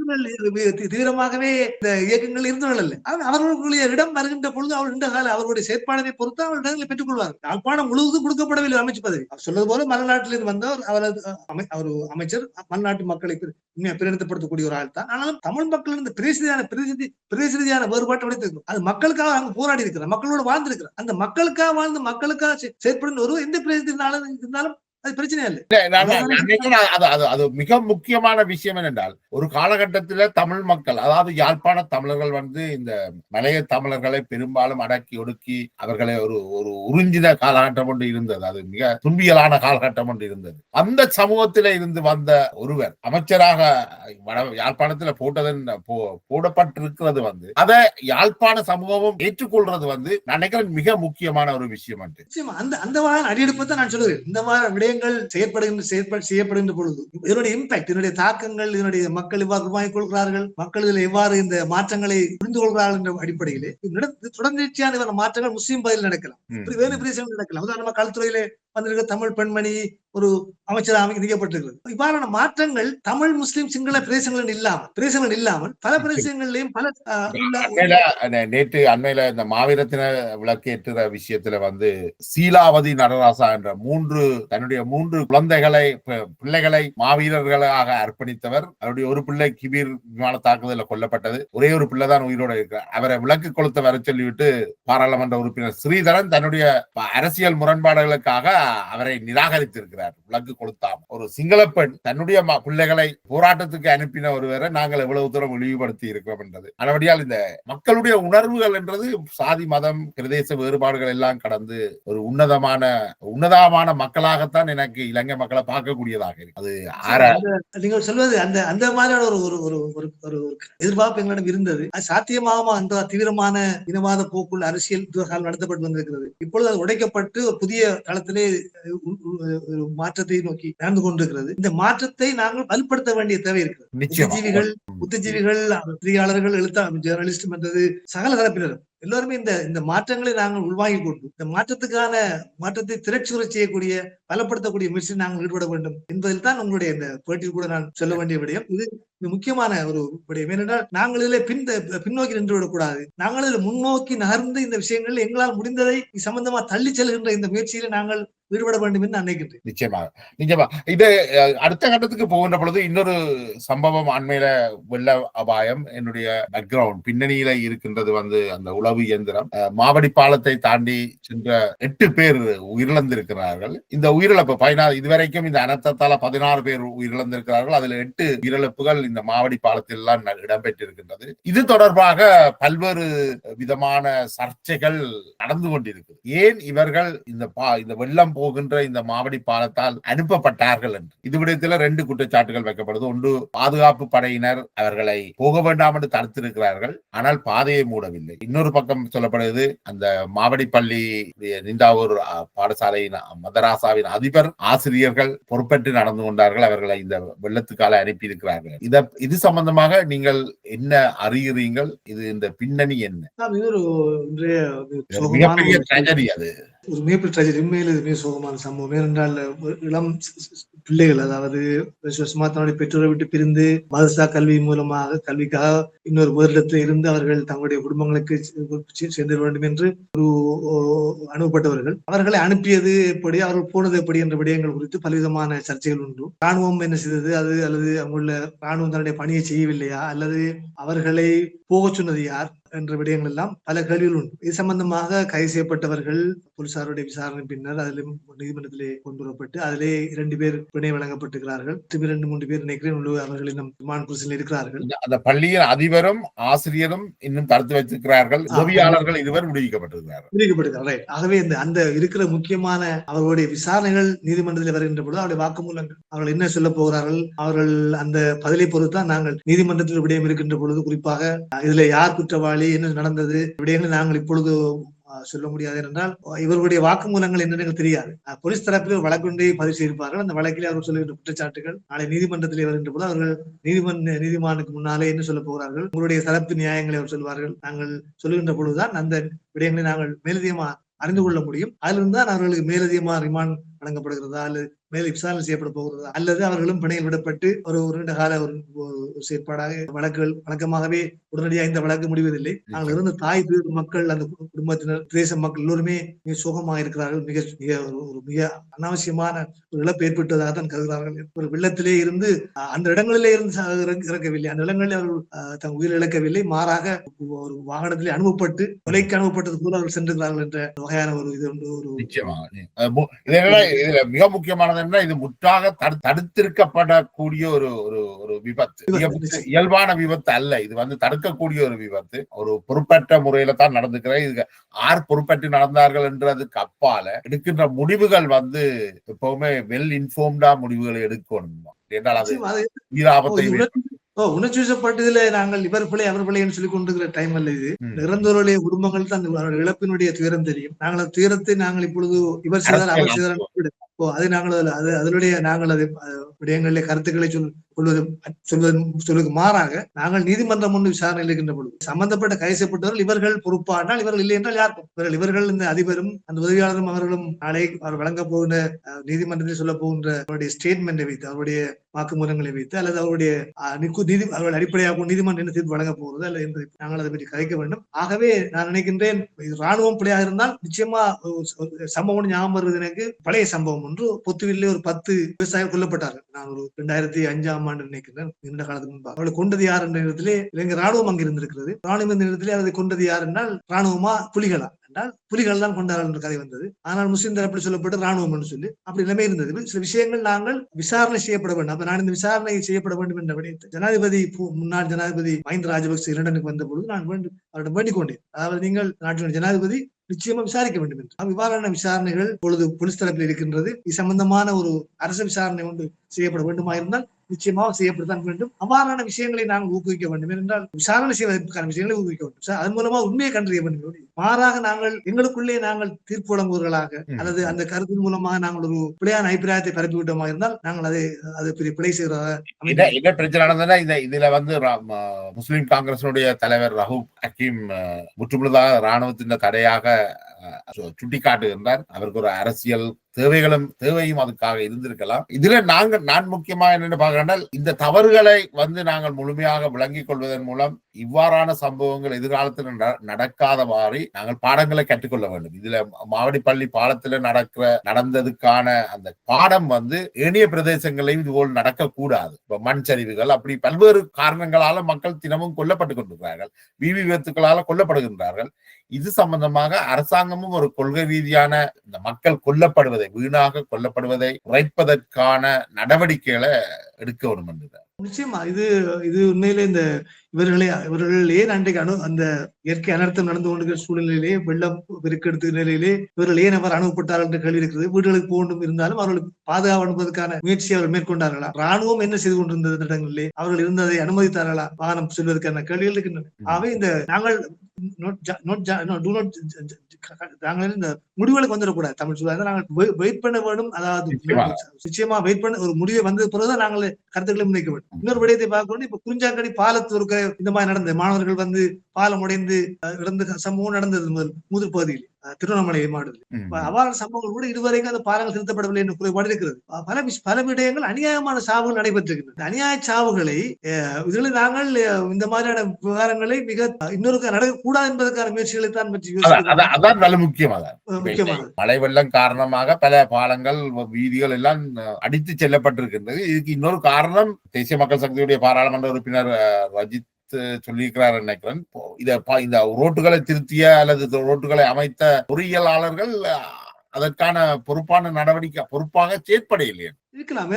தீவிரமாகவே இந்த இயக்கங்கள் இருந்தவர்கள் அல்ல. அவர்களுடைய இடம் வருகின்ற பொழுது அவர்கள் இந்த கால அவர்களுடைய செயற்பாடுகளை பொறுத்து அவர்கள் இடங்களை பெற்றுக் கொள்வார்கள் யாழ்ப்பாணம் முழுவதும் கொடுக்கப்படவில்லை அமைச்சு பதவி. அவர் சொல்வது போல மலைநாட்டிலிருந்து வந்தவர் அவரது அவர் அமைச்சர் மலைநாட்டு மக்களை பிரதிநிதிப்படுத்தக்கூடிய ஒரு ஆள் தான். ஆனாலும் தமிழ் மக்கள் இந்த பிரேசிதியான பிரதிநிதி பிரேசிதியான வேறுபாட்டை உடைத்திருக்கும் அது மக்களுக்காக அங்கு போராடி இருக்கிறார் மக்களோட வாழ்ந்திருக்கிறார். அந்த மக்களுக்காக வாழ்ந்து மக்களுக்காக செ- செயற்படுகிற ஒரு எந்த பிரதிநிதினாலும் இருந்தாலும் அது பிரச்சனை இல்லை. அது மிக முக்கியமான விஷயம் என்னென்றால் ஒரு காலகட்டத்துல தமிழ் மக்கள் அதாவது யாழ்ப்பாண தமிழர்கள் வந்து இந்த மலைய தமிழர்களை பெரும்பாலும் அடக்கி ஒடுக்கி அவர்களை ஒரு ஒரு உறிஞ்சின காலகட்டம் ஒன்று இருந்தது. அது மிக துன்பியலான காலகட்டம் ஒன்று இருந்தது. அந்த சமூகத்தில இருந்து வந்த ஒருவர் அமைச்சராக யாழ்ப்பாணத்துல போட்டதன் போடப்பட்டிருக்கிறது வந்து அதை யாழ்ப்பாண சமூகமும் ஏற்றுக்கொள்றது வந்து நான் நினைக்கிறேன் மிக முக்கியமான ஒரு விஷயம் அந்த அந்த மாதிரி அடியெடுப்பை தான் நான் சொல்லுவேன். இந்த மாதிரி விடயங்கள் செயற்படுகின்ற செயற்ப செய்யப்படுகின்ற பொழுது இதனுடைய இம்பாக்ட் இதனுடைய தாக்கங்கள் இதனுடைய மக்கள் எவ்வாறு உருவாக்கிக் கொள்கிறார்கள் மக்கள் இதில் எவ்வாறு இந்த மாற்றங்களை புரிந்து கொள்கிறார்கள் என்ற அடிப்படையிலே நட- தொடர்ச்சியான மாற்றங்கள் முஸ்லீம் பகுதியில் நடக்கலாம் வேறு பிரதேசங்கள் நடக்கலாம் உதாரணமா கல்துறையிலே வந்திருக்க தமிழ் பெண்மணி ஒரு அமைச்சர் அமைக்க நியப்பட்டிருக்கிறது இவ்வாறான மாற்றங்கள் தமிழ் முஸ்லீம் சிங்கள பிரதேசங்கள் இல்லாமல் பிரதேசங்கள் இல்லாமல் பல பிரதேசங்களிலும் பல நேற்று அண்மையில இந்த மாவீரத்தின விளக்கேற்றுற விஷயத்துல வந்து சீலாவதி நடராசா என்ற மூன்று தன்னுடைய மூன்று குழந்தைகளை பிள்ளைகளை மாவீரர்களாக அர்ப்பணித்தவர். அவருடைய ஒரு பிள்ளை கிபீர் விமான தாக்குதலில் கொல்லப்பட்டது. ஒரே ஒரு பிள்ளை தான் உயிரோட இருக்கிறார் அவரை விளக்கு கொளுத்த வர சொல்லிவிட்டு பாராளுமன்ற உறுப்பினர் ஸ்ரீதரன் தன்னுடைய அரசியல் முரண்பாடுகளுக்காக அவரை நிராகரித்திருக்கிறார். விளக்கு கொளுத்தாம ஒரு சிங்கள பெண் தன்னுடைய பிள்ளைகளை போராட்டத்துக்கு அனுப்பின ஒருவரை நாங்கள் எவ்வளவு தூரம் இழிவுபடுத்தி இருக்கிறோம் என்றது அதபடியால் இந்த மக்களுடைய உணர்வுகள் என்றது சாதி மதம் பிரதேச வேறுபாடுகள் எல்லாம் கடந்து ஒரு உன்னதமான உன்னதமான மக்களாகத்தான் எனக்கு இலங்கை மக்களை பார்க்கக்கூடியதாக இருக்கு. அது ஆற நீங்கள் சொல்வது அந்த அந்த மாதிரியான ஒரு ஒரு ஒரு ஒரு ஒரு எதிர்பார்ப்பு எங்களிடம் இருந்தது. அது சாத்தியமாகுமா? அந்த தீவிரமான இனவாத போக்குள்ள அரசியல் நடத்தப்பட்டு வந்திருக்கிறது. இப்பொழுது அது உடைக்கப்பட்டு ஒரு புதிய களத்திலே ஒரு மாற்றத்தை நோக்கி நடந்து கொண்டிருக்கிறது. இந்த மாற்றத்தை நாங்கள் வலுப்படுத்த வேண்டிய தேவை இருக்கிறது. புத்திஜீவிகள் புத்திஜீவிகள் பத்திரிகையாளர்கள் எழுத்தா ஜேர்னலிஸ்ட் மற்றது சகல தரப்பினரும். எல்லோருமே இந்த இந்த மாற்றங்களை நாங்கள் உள்வாங்கிக் கொண்டு இந்த மாற்றத்துக்கான மாற்றத்தை திரட்சியுற செய்யக்கூடிய பலப்படுத்தக்கூடிய முயற்சியில் நாங்கள் ஈடுபட வேண்டும் என்பதில் தான் உங்களுடைய இந்த பேட்டியில் கூட நான் சொல்ல வேண்டிய விடயம். இது முக்கியமான ஒரு விடயம். ஏனென்றால் நாங்கள் இதில் பின் பின்னோக்கி நின்று விடக்கூடாது. நாங்கள் இதில் முன்னோக்கி நகர்ந்து இந்த விஷயங்கள் எங்களால் முடிந்ததை சம்பந்தமா தள்ளி செல்கின்ற இந்த முயற்சியில நாங்கள் ஈடுபட வேண்டும் என்று நினைக்கின்றேன் நிச்சயமாக நிச்சயமா. இது அஹ், அடுத்த கட்டத்துக்கு போகின்ற பொழுது இன்னொரு சம்பவம் அண்மையில வெள்ள அபாயம் என்னுடைய பேக்ரவுண்ட் பின்னணியில இருக்கின்றது வந்து அந்த உளவு இயந்திரம். அஹ், மாவடி பாலத்தை தாண்டி சென்ற எட்டு பேர் உயிரிழந்திருக்கிறார்கள். இந்த உயிரிழப்பு பதினாறு இதுவரைக்கும் இந்த அனர்த்தத்தால பதினாறு பேர் உயிரிழந்திருக்கிறார்கள். அதுல எட்டு உயிரிழப்புகள் இந்த மாவடி பாலத்தில் எல்லாம் இடம்பெற்றிருக்கின்றது. இது தொடர்பாக பல்வேறு விதமான சர்ச்சைகள் நடந்து கொண்டிருக்கு ஏன் இவர்கள் இந்த பா இந்த வெள்ளம் போகின்ற இந்த மாவடி பாலத்தால் அனுப்பப்பட்டார்கள் என்று. இது விடயத்தில் ரெண்டு குற்றச்சாட்டுகள் வைக்கப்படுது. ஒன்று பாதுகாப்பு படையினர் அவர்களை போக வேண்டாம் என்று தடுத்திருக்கிறார்கள். ஆனால் பாதையை மூடவில்லை. இன்னொரு பக்கம் சொல்லப்படுவது அந்த மாவடி பள்ளி நிந்தாவூர் பாடசாலையின் மதராசாவின் அதிபர் ஆசிரியர்கள் பொறுப்பேற்று நடந்து கொண்டார்கள். அவர்களை இந்த வெள்ளத்துக்கால அனுப்பி இருக்கிறார்கள் இத இது சம்பந்தமாக நீங்கள் என்ன அறிகிறீங்கள் இது இந்த பின்னணி என்ன? மிகப்பெரிய அது. ஒரு மேப்பிள் ட்ராஜடி உண்மையில் இது மிக சோகமான சம்பவம். ஏனென்றால் இளம் பிள்ளைகள் அதாவது சுஷ்மா தன்னுடைய பெற்றோரை விட்டு பிரிந்து மதரசா கல்வி மூலமாக கல்விக்காக இன்னொரு முதலிடத்தில் இருந்து அவர்கள் தங்களுடைய குடும்பங்களுக்கு சென்று வேண்டும் என்று ஒரு அனுப்பப்பட்டவர்கள். அவர்களை அனுப்பியது எப்படி அவர்கள் போனது எப்படி என்ற விடயங்கள் குறித்து பலவிதமான சர்ச்சைகள் உண்டு. ராணுவம் என்ன செய்தது? அது அல்லது அங்குள்ள ராணுவம் தன்னுடைய பணியை செய்யவில்லையா? அல்லது அவர்களை போகச் சொன்னது யார்? என்ற விடயங்கள் எல்லாம் பல கேள்விகள் உண்டு. இது சம்பந்தமாக கைது செய்யப்பட்டவர்கள் போலீசாருடைய விசாரணை பின்னர் அதிலும் நீதிமன்றத்திலே கொண்டு வரப்பட்டு அதிலே இரண்டு பேர் பிணை வழங்கப்பட்டிருக்கிறார்கள். திரும்பி இரண்டு மூன்று பேர் நினைக்கிறேன் அவர்கள் இன்னும் ரிமாண்ட் பிரிசனில் இருக்கிறார்கள். அந்த பள்ளியின் அதிபரும் ஆசிரியரும் இன்னும் தடுத்து வைத்திருக்கிறார்கள். உதவியாளர்கள் இருவர் விடுவிக்கப்பட்டிருக்கிறார்கள். விடுவிக்கப்படுகிறார் ரைட் ஆகவே இந்த அந்த இருக்கிற முக்கியமான அவர்களுடைய விசாரணைகள் நீதிமன்றத்தில் வருகின்ற பொழுது அவருடைய வாக்குமூலங்கள் அவர்கள் என்ன சொல்ல போகிறார்கள் அவர்கள் அந்த பதிலை பொறுத்தான் நாங்கள் நீதிமன்றத்தில் விடயம் இருக்கின்ற பொழுது குறிப்பாக இதுல யார் குற்றவாளி நாளே என்ன நடந்தது? விடயங்களை நாங்கள் இப்பொழுது சொல்ல முடியாது என்றால் இவர்களுடைய வாக்குமூலங்கள் என்னன்னு எங்களுக்கு தெரியாது. போலீஸ் தரப்பில் ஒரு வழக்கொன்றை பதிவு செய்திருப்பார்கள். அந்த வழக்கில் அவர்கள் சொல்லுகின்ற குற்றச்சாட்டுகள் நாளை நீதிமன்றத்தில் வருகின்ற போது அவர்கள் நீதிமன்ற நீதிமானுக்கு முன்னாலே என்ன சொல்ல போகிறார்கள்? உங்களுடைய தரப்பு நியாயங்களை அவர் சொல்வார்கள். நாங்கள் சொல்லுகின்ற பொழுதுதான் அந்த விடயங்களை நாங்கள் மேலதிகமா அறிந்து கொள்ள முடியும். அதிலிருந்து தான் அவர்களுக்கு மேலதிகமா ரிமாண்ட் வழங்கப்படுகிறதா? அல்லது மேல் விசாரணை செய்யப்பட போகிறதா? அல்லது அவர்களும் பிணையில் விடப்பட்டு ஒரு ஒரு நீண்ட கால ஒரு செயற்பாடாக வழக்குகள் வழக்கமாகவே உடனடியாக இந்த வழக்கு முடிவதில்லை. நாங்கள் இருந்த தாய் தீர் மக்கள் அந்த குடும்பத்தினர் பிரதேச மக்கள் எல்லோருமே மிக சோகமாக இருக்கிறார்கள். மிக மிக ஒரு மிக அனாவசியமான ஒரு இழப்பு ஏற்பட்டதாக தான் கருதுகிறார்கள். ஒரு வெள்ளத்திலே இருந்து அந்த இடங்களிலே இருந்து இறக்கவில்லை. அந்த இடங்களில் அவர்கள் அஹ், தங்கள் உயிர் இழக்கவில்லை. மாறாக ஒரு வாகனத்திலே அனுப்பப்பட்டு கொலைக்கு அனுப்பப்பட்டது போல அவர்கள் சென்றிருக்கிறார்கள் என்ற வகையான ஒரு இது ஒரு இதுல மிக முக்கியமானது என்ன இது முற்றாக தடு- தடுத்திருக்கப்படக்கூடிய ஒரு ஒரு ஒரு விபத்து. இயல்பான விபத்து அல்ல. இது வந்து தடுக்கக்கூடிய ஒரு விபத்து. ஒரு பொறுப்பற்ற முறையில தான் நடந்துக்கிறது இது ஆர் பொறுப்பற்று நடந்தார்கள் என்றதுக்கு அப்பால எடுக்கின்ற முடிவுகள் வந்து எப்பவுமே வெல் இன்ஃபார்ம்டா முடிவுகளை எடுக்கணும். என்றால் அது உயிராபத்தை ஓ, உணர்ச்சி- வசப்பட்டதுல நாங்கள் இவர் பிள்ளை அவர் பிள்ளைன்னு சொல்லி கொண்டிருக்கிற டைம் அல்ல இது. இறந்தவருடைய குடும்பங்கள் தான் இழப்பினுடைய துயரம் தெரியும் நாங்கள் அந்த துயரத்தை நாங்கள் இப்பொழுது இவர் செய்தார் அவர் செய்தார் ஓ அது நாங்கள் அது அதனுடைய நாங்கள் அது விடயங்களிலே கருத்துக்களை சொல் சொல்வது சொல்வது சொல்வதற்கு மாறாக நாங்கள் நீதிமன்றம் முன் விசாரணையில் இருக்கின்ற பொழுது சம்பந்தப்பட்ட கைது செய்யப்பட்டவர்கள் இவர்கள் பொறுப்பானால் இவர்கள் இல்லை என்றால் யார்? இவர்கள் இவர்கள் இந்த அதிபரும் அந்த உதவியாளரும் அவர்களும் நாளை அவர் வழங்க போகின்ற நீதிமன்றத்தில் சொல்ல போகின்ற அவருடைய ஸ்டேட்மெண்டை வைத்து அவருடைய வாக்குமூலங்களை வைத்து அல்லது அவருடைய அஹ், நீதி அவர்கள் அடிப்படையாக நீதிமன்றம் என்ன தீர்ப்பு வழங்க போகிறது அல்லது என்று நாங்கள் அதை பற்றி கதைக்க வேண்டும். ஆகவே நான் நினைக்கின்றேன் இது ராணுவம் பிள்ளையாக இருந்தால் நிச்சயமா சம்பவம் ஞாபகம் வருது எனக்கு. பழைய சம்பவம் ஒன்று பொத்துவிலே ஒரு பத்து விவசாயிகள் கொல்லப்பட்டார்கள். நான் ஒரு ரெண்டாயிரத்தி அஞ்சாம் ஆண்டு நினைக்கிறேன் நீண்ட காலத்துக்கு முன்பாக. அவர்களை கொண்டது யார் என்ற நேரத்திலே இலங்கை ராணுவம் அங்கு இருந்திருக்கிறது ராணுவம் இந்த இடத்திலே அதை கொண்டது யார் என்றால் ராணுவமா புலிகளா? என்றால் புலிகள் தான் கொண்டார்கள் என்ற கதை வந்தது. ஆனால் முஸ்லிம் தரப்பில் சொல்லப்பட்டு ராணுவம் என்று சொல்லி அப்படி நிலைமை இருந்தது. சில விஷயங்கள் நாங்கள் விசாரணை செய்யப்பட வேண்டும். அப்ப நான் இந்த விசாரணை செய்யப்பட வேண்டும் என்ற விடயத்தை ஜனாதிபதி முன்னாள் ஜனாதிபதி மஹிந்த ராஜபக்சே லண்டனுக்கு வந்த பொழுது நான் வேண்டும் அவரிடம் வேண்டிக் கொண்டேன் அதாவது நீங்கள் நாட்டின் ஜனாதிபதி நிச்சயமா விசாரிக்க வேண்டும் என்று. இவ்வாறான விசாரணைகள் பொழுது போலீஸ் தரப்பில் இருக்கின்றது. இது சம்பந்தமான ஒரு அரசு விசாரணை ஒன்று செய்யப்பட வேண்டுமா இருந்தால் நிச்சயமாக செய்யப்படத்தான் வேண்டும். அவ்வாறான விஷயங்களை நாங்கள் ஊக்குவிக்க வேண்டும். என்றால் விசாரணை செய்வதற்கான விஷயங்களை ஊக்குவிக்க வேண்டும். சார், அதன் மூலமா உண்மையை கண்டறிய வேண்டும். மாறாக நாங்கள் எங்களுக்குள்ளே நாங்கள் தீர்ப்பு வழங்குவர்களாக ம். அல்லது அந்த கருத்தின் மூலமாக நாங்கள் ஒரு பிழையான அபிப்பிராயத்தை பரப்பி விட்டோமா இருந்தால் நாங்கள் அதை அது பெரிய பிழை செய்கிறதாக என்ன பிரச்சனை நடந்ததுன்னா இந்த இதுல வந்து முஸ்லிம் காங்கிரசினுடைய தலைவர் ரஹூப் ஹக்கீம் முற்றுமுழுதாக ராணுவத்தின் தடையாக சுட்டிக்காட்டுகின்றார் அவருக்கு ஒரு அரசியல் தேவைகளும் தேவையும் அதுக்காக இருந்திருக்கலாம். இதுல நாங்கள் நான் முக்கியமா என்னென்னு பாக்குறேன்னா இந்த தவறுகளை வந்து நாங்கள் முழுமையாக விளங்கிக் கொள்வதன் மூலம் இவ்வாறான சம்பவங்கள் எதிர்காலத்தில் நடக்காத மாதிரி நாங்கள் பாடங்களை கற்றுக்கொள்ள வேண்டும். இதுல மாவடிப்பள்ளி பாலத்துல நடக்கிற நடந்ததுக்கான அந்த பாடம் வந்து ஏனைய பிரதேசங்களையும் இதுபோல் நடக்கக்கூடாது. இப்ப மண் சரிவுகள் அப்படி பல்வேறு காரணங்களால மக்கள் தினமும் கொல்லப்பட்டு கொண்டிருக்கிறார்கள். வீதி விபத்துக்களால கொல்லப்படுகின்றார்கள். இது சம்பந்தமாக அரசாங்கமும் ஒரு கொள்கை ரீதியான இந்த மக்கள் கொல்லப்படுவதை வீணாக கொல்லப்படுவதை குறைப்பதற்கான நடவடிக்கைகளை எடுக்க வேண்டும் என்று. நிச்சயமா இது இது உண்மையிலே இந்த இவர்களை இவர்கள் ஏன் அன்றைக்கு அணு அந்த இயற்கை அனர்த்தம் நடந்து கொண்டிருக்கிற சூழ்நிலையிலே வெள்ளம் பெருக்கெடுத்த நிலையிலே இவர்கள் ஏன் அவர் அனுப்பப்பட்டார்கள் என்ற கேள்வி இருக்கிறது வீடுகளுக்கு போகணும் இருந்தாலும் அவர்களுக்கு பாதுகாப்பு அனுப்புவதற்கான முயற்சியை அவர்கள் மேற்கொண்டார்களா? ராணுவம் என்ன செய்து கொண்டிருந்தது இடங்களிலே? அவர்கள் இருந்ததை அனுமதித்தார்களா? வாகனம் செல்வதற்கான கேள்விகள் இருக்கின்றன. ஆகவே இந்த நாங்கள் இந்த முடிவுகளுக்கு வந்துடக்கூடாது. தமிழ் சொல்லுவாங்க நாங்கள் வெயிட் பண்ண வேண்டும். அதாவது நிச்சயமா. வெயிட் பண்ண ஒரு முடிவை வந்த பிறகுதான் நாங்கள் கருத்துக்களை முன்வைக்க வேண்டும். இன்னொரு விடயத்தை பார்க்கணும் இப்ப குறிஞ்சாங்கடி பாலத்தூருக்கு இந்த மாதிரி நடந்தது. மாணவர்கள் வந்து பாலம் உடைந்து இறந்து சம்பவம் நடந்தது முதல் முதல் பகுதியில். திருவண்ணாமலை. இப்ப அவ்வாறு சம்பவங்கள் கூட இதுவரைக்கும் அந்த பாலங்கள் திருத்தப்படவில்லை என்று குறைபாடு இருக்கிறது பல பல விடயங்கள் அநியாயமான சாவுகள் நடைபெற்றிருக்கின்றன. அநியாய சாவுகளை இதில் நாங்கள் இந்த மாதிரியான விவகாரங்களை மிக இன்னொரு நடக்கக்கூடாது என்பதற்கான முயற்சிகளை தான் பற்றி அதான், நல்ல முக்கியமானது மழை வெள்ளம் காரணமாக பல பாலங்கள் வீதிகள் எல்லாம் அடித்து செல்லப்பட்டிருக்கின்றது. இதுக்கு இன்னொரு காரணம் தேசிய மக்கள் சக்தியுடைய பாராளுமன்ற உறுப்பினர் ரஜித் சொல்லியிருக்கிறார் நினைக்கிறேன் இதை இந்த ரோட்டுகளை திருத்திய அல்லது ரோட்டுகளை அமைத்த பொறியியலாளர்கள் அதற்கான பொறுப்பான நடவடிக்கை பொறுப்பாக செயற்படையில்லை இருக்கலாம்.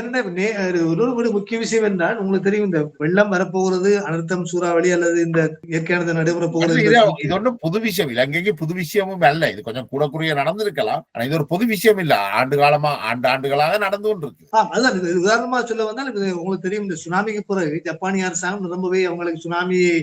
ஒரு முக்கிய விஷயம் என்றால் உங்களுக்கு தெரியும் இந்த வெள்ளம் வரப்போகிறது அனர்த்தம் சூறாவளி அல்லது இந்த இயற்கையானது நடைபெற போகிறது இது ஒன்றும் புது விஷயம் இலங்கைக்கு புது விஷயமும் அல்ல. இது கொஞ்சம் கூட குறைய நடந்திருக்கலாம். ஆனா இது ஒரு புது விஷயம் இல்ல. ஆண்டு காலமா ஆண்டு ஆண்டுகளாக நடந்து அதுதான். இது உதாரணமா சொல்ல வந்தால் உங்களுக்கு தெரியும் இந்த சுனாமிக்கு பிறகு ஜப்பானிய அரசாங்கம் ரொம்பவே அவங்களுக்கு சுனாமியை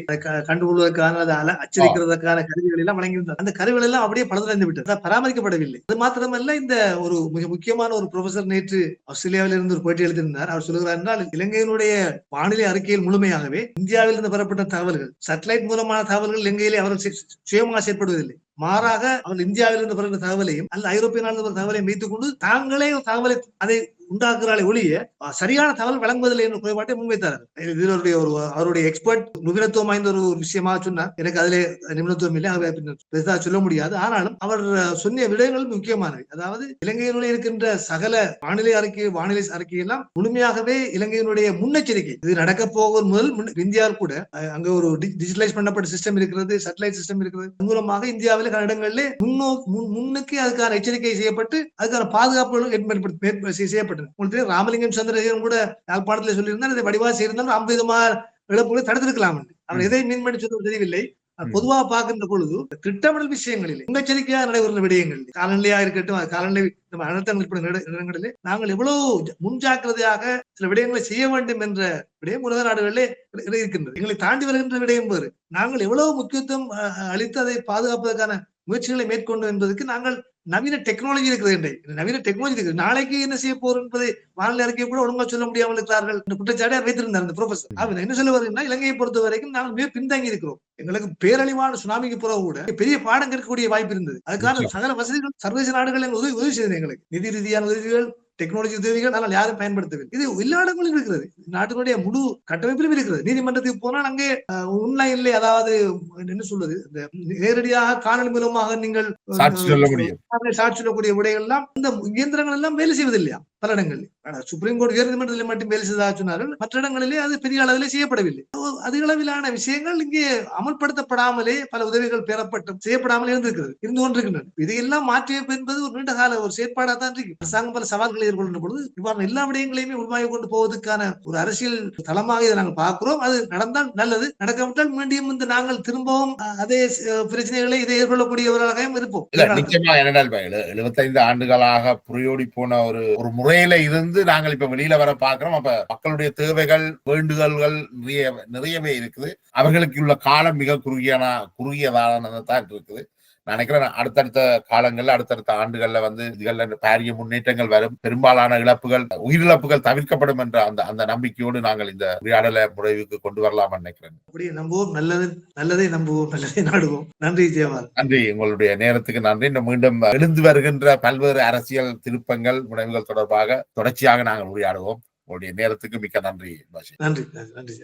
கண்டுகொள்வதற்கான அதை அச்சரிக்கிறதுக்கான கருவிகள் எல்லாம் வழங்கியிருந்தார் அந்த கருவிகள் எல்லாம் அப்படியே பழுதடைந்து விட்டது. அதான் பராமரிக்கப்படவில்லை. அது மாத்திரமல்ல இந்த ஒரு மிக முக்கியமான ஒரு ப்ரொஃபசர் நேற்று ஆஸ்திரேலியாவில் இருந்து ஒரு பேட்டி எழுதியிருந்தார். அவர் சொல்லுகிறார் என்றால் இலங்கையினுடைய வானிலை அறிக்கையில் முழுமையாகவே இந்தியாவில் இருந்து பெறப்பட்ட தகவல்கள் சேட்டலைட் மூலமான தகவல்கள் இலங்கையிலே அவர்கள் சுயமாக செயற்படுவதில்லை. மாறாக அவர் இந்தியாவிலிருந்து பிறகு தகவலையும் அல்ல ஐரோப்பிய நாளிலிருந்து தகவலையும் வைத்துக் கொண்டு தாங்களே தகவலை அதை உண்டாக்குறாலே ஒழிய சரியான தகவல் வழங்குவதில்லை என்ற குறைபாட்டை முன்வைத்தார் இதில் அவருடைய ஒரு அவருடைய எக்ஸ்பர்ட் நிபுணத்துவம் வாய்ந்த ஒரு விஷயமா சொன்னார். எனக்கு அதிலே நிபுணத்துவம் இல்லை ஆகவே பெரிதா சொல்ல முடியாது. ஆனாலும் அவர் சொன்ன விடயங்கள் முக்கியமானவை. அதாவது இலங்கையினுடைய இருக்கின்ற சகல வானிலை அறிக்கை வானிலை அறிக்கை எல்லாம் முழுமையாகவே இலங்கையினுடைய முன்னெச்சரிக்கை. இது நடக்க போகும் முதல் இந்தியாவில் கூட அங்க ஒரு டிஜிட்டலைஸ் பண்ணப்பட்ட சிஸ்டம் இருக்கிறது சேட்டலைட் சிஸ்டம் இருக்கிறது. மூலமாக இந்தியாவில் பல இடங்களிலே முன்- முன்னுக்கு அதுக்கான எச்சரிக்கை செய்யப்பட்டு அதுக்கான பாதுகாப்புகளும் ஏற்படுத்தி- மேற்ப- செய்யப்பட்டது உங்களுக்கு ராமலிங்கம் சந்திரசேகரன் கூட யாழ்ப்பாணத்தில் சொல்லியிருந்தார் இதை வடிவா செய்திருந்தால் ஐம்பது விதமான இழப்புகளை தடுத்திருக்கலாம். அவர். எதை மீன் பண்ணி சொல்றது தெரியவில்லை. பொதுவாக பார்க்கின்ற பொழுது திட்டமிடல் விஷயங்களில் முன்னெச்சரிக்கையாக நடைபெறும் விடயங்கள் காலநிலையா இருக்கட்டும் காலநிலை நம்ம அனர்த்தங்கள் ஏற்படும் இடங்களிலே நாங்கள் எவ்வளவு முன்ஜாக்கிரதையாக சில விடயங்களை செய்ய வேண்டும் என்ற விடயம் உலக நாடுகளிலே இரு- இருக்கின்றது எங்களை தாண்டி வருகின்ற விடயம் வேறு நாங்கள் எவ்வளவு முக்கியத்துவம் அளித்து அதை பாதுகாப்பதற்கான முயற்சிகளை மேற்கொண்டோம் என்பதற்கு நாங்கள் நவீன டெக்னாலஜி இருக்கிறது இன்றை. நவீன டெக்னாலஜி இருக்குது நாளைக்கு என்ன செய்ய போறோம் என்பதை வானிலை அறிக்கை கூட ஒழுங்கா சொல்ல முடியாமல் இருக்கிறார்கள் என்ற குற்றச்சாட்டை வைத்திருந்தார் இந்த ப்ரொஃபசர் அவர் என்ன சொல்ல வருகிறா இலங்கையை பொறுத்த வரைக்கும் நாங்கள் மிக பின்தங்கி இருக்கிறோம். எங்களுக்கு பேரழிவான சுனாமிக்கு பிறகு கூட பெரிய பாடம் கற்கக்கூடிய வாய்ப்பு இருந்தது. அதுக்கான சகல வசதிகள் சர்வதேச நாடுகள் எங்களுக்கு உதவி உதவி செய்தது எங்களுக்கு. நிதி ரீதியான உதவிகள் டெக்னாலஜி உதவிகள் ஆனால் யாரும் பயன்படுத்தவில்லை. இது எல்லா இடங்களிலும் இருக்கிறது. நாட்டினுடைய முழு கட்டமைப்பிலும் இருக்கிறது. நீதிமன்றத்துக்கு போனால் அங்கே உண்மையில்லை அதாவது என்ன சொல்றது இந்த நேரடியாக காணொலி மூலமாக நீங்கள் சாட்சி சொல்லக்கூடிய விடைகள் எல்லாம் இந்த இயந்திரங்கள் எல்லாம் வேலை செய்வதில்லையா? பல இடங்களில். ஆனா, சுப்ரீம் கோர்ட் உயர்நீதிமன்றத்தில் மட்டும் வேலை செய்ததாக சொன்னார்கள். மற்ற இடங்களிலே அது பெரிய அளவில் செய்யப்படவில்லை. அதிக அளவிலான விஷயங்கள் இங்கே அமல்படுத்தப்படாமலே பல உதவிகள் பெறப்பட்டு செய்யப்படாமல் இருந்திருக்கிறது இருந்து கொண்டிருக்கின்றன. இதையெல்லாம் மாற்றியமைப்பு என்பது ஒரு நீண்ட கால ஒரு செயற்பாடாக தான் இருக்கு. அரசாங்கம் பல சவால்களை எதிர்கொள்கின்ற பொழுது இவ்வாறு எல்லா விடயங்களையுமே உள்வாங்கி கொண்டு போவதற்கான ஒரு அரசியல் தளமாக இதை நாங்கள் பார்க்கிறோம். அது நடந்தால் நல்லது நடக்காவிட்டால் மீண்டும் வந்து நாங்கள் திரும்பவும் அதே பிரச்சனைகளை இதை எதிர்கொள்ளக்கூடியவர்களாகவும் இருப்போம். நிச்சயமா என்னடா எழுபத்தைந்து ஆண்டுகளாக புரியோடி போன ஒரு ஒரு முறை முறையில இருந்து நாங்கள் இப்ப வெளியில வர பாக்குறோம் அப்ப மக்களுடைய தேவைகள் வேண்டுகோள்கள் நிறைய நிறையவே இருக்குது. அவர்களுக்கு உள்ள காலம் மிக குறுகியான குறுகியதானதான் இருக்குது. நினைக்கிறேன் அடுத்தடுத்த காலங்கள்ல அடுத்தடுத்த ஆண்டுகள்ல வந்து இதுகள்ல பாரிய முன்னேற்றங்கள் வரும். பெரும்பாலான இழப்புகள் உயிரிழப்புகள் தவிர்க்கப்படும் என்ற அந்த அந்த நம்பிக்கையோடு நாங்கள் இந்த உரையாடலை முடிவுக்கு கொண்டு வரலாம் நினைக்கிறேன். அப்படி நம்புவோம். நல்லது நல்லதை நம்புவோம். நல்லதை நாடுவோம். நன்றி ஜெயவால் நன்றி. உங்களுடைய நேரத்துக்கு நன்றி. மீண்டும் எழுந்து வருகின்ற பல்வேறு அரசியல் திருப்பங்கள் முடிவுகள் தொடர்பாக தொடர்ச்சியாக நாங்கள் உரையாடுவோம். உங்களுடைய நேரத்துக்கு மிக்க நன்றி நன்றி நன்றி